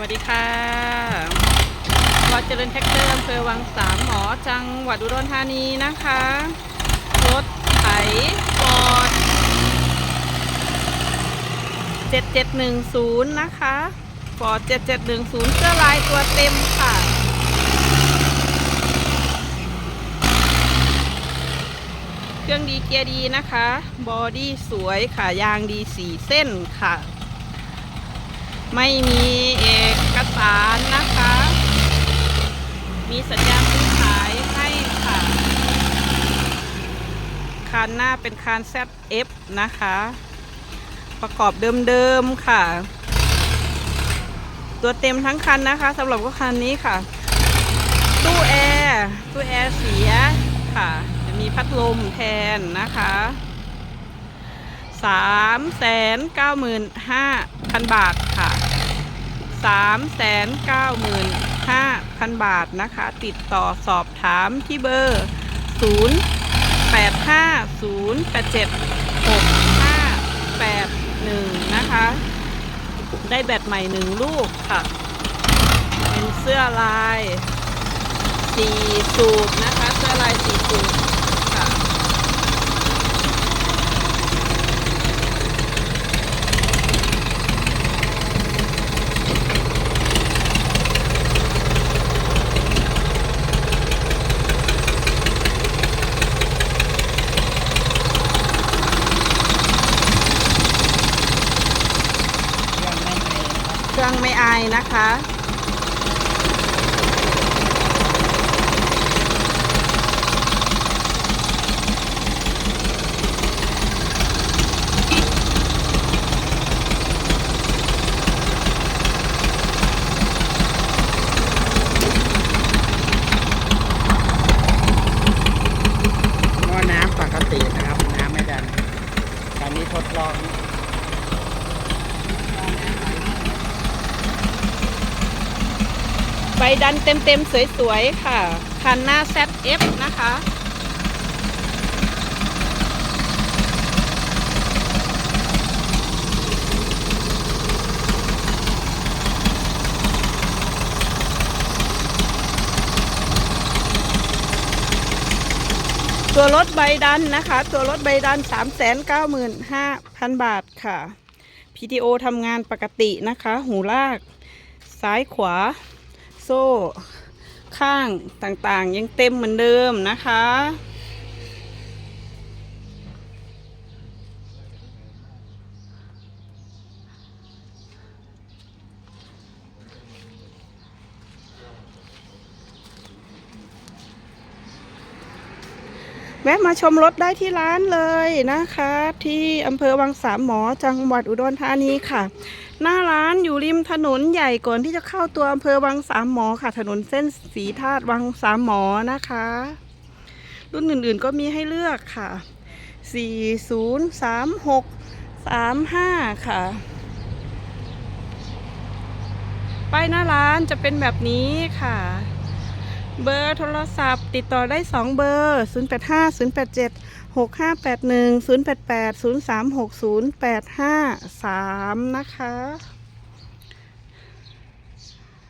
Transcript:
วัสดีค่ะวัดเจริญแท็กเตอร์อำเภอวังสามหมอจังหวัดอุดรธานีนะคะ รถไถฟอร์ด7710นะคะฟอร์ด7710เสื้อลายตัวเต็มค่ะเครื่องดีเกียร์ดีนะคะ บอดี้สวยค่ะ ยางดีสีเส้นค่ะ ไม่มี สารนะคะ มีสัญญาณซื้อขายให้ค่ะคันหน้าเป็นคัน ZF นะคะ ประกอบเดิมๆค่ะ ตัวเต็มทั้งคันนะคะสำหรับก็คันนี้ค่ะ ตู้แอร์ตู้แอร์เสียค่ะ จะมีพัดลมแทนนะคะสามแสนเก้าหมื่นห้าพันบาทค่ะ สามแสนเก้าหมื่นห้าพันบาทนะคะ ติดต่อสอบถามที่เบอร์ศูนย์แปดห้าศูนย์แปดเจ็ดหกห้าแปดหนึ่งนะคะ ได้แบตใหม่หนึ่งลูกค่ะ เป็นเสื้อลายสีสูตรนะคะ เสื้อลายสีสูตรค่ะ เค รื่องไม่อายนะคะ หม้อน้ำปกตินะครับ น้ำไม่ดันตอนนี้ทดลอง ใบดันเต็มๆ สวยๆ ค่ะ คันหน้า ZF นะคะ ตัวรถใบดันนะคะ ตัวรถใบดัน 395,000 บาทค่ะ PTO ทำงานปกตินะคะ หูลาก ซ้ายขวา โซ่ข้างต่างๆ ยังเต็มเหมือนเดิมนะคะ แวะมาชมรถได้ที่ร้านเลยนะคะ ที่อำเภอวังสามหมอจังหวัดอุดรธานีค่ะ หน้าร้านอยู่ริมถนนใหญ่ก่อนที่จะเข้าตัวอำเภอวังสามหมอค่ะ ถนนเส้นสีธาตุวังสามหมอนะคะ รุ่นอื่นๆก็มีให้เลือกค่ะ 4036 35 ค่ะ ป้ายหน้าร้านจะเป็นแบบนี้ค่ะ เบอร์โทรศัพท์ ติดต่อได้ 2 เบอร์ 085 087 6581 088 0360 853 นะคะ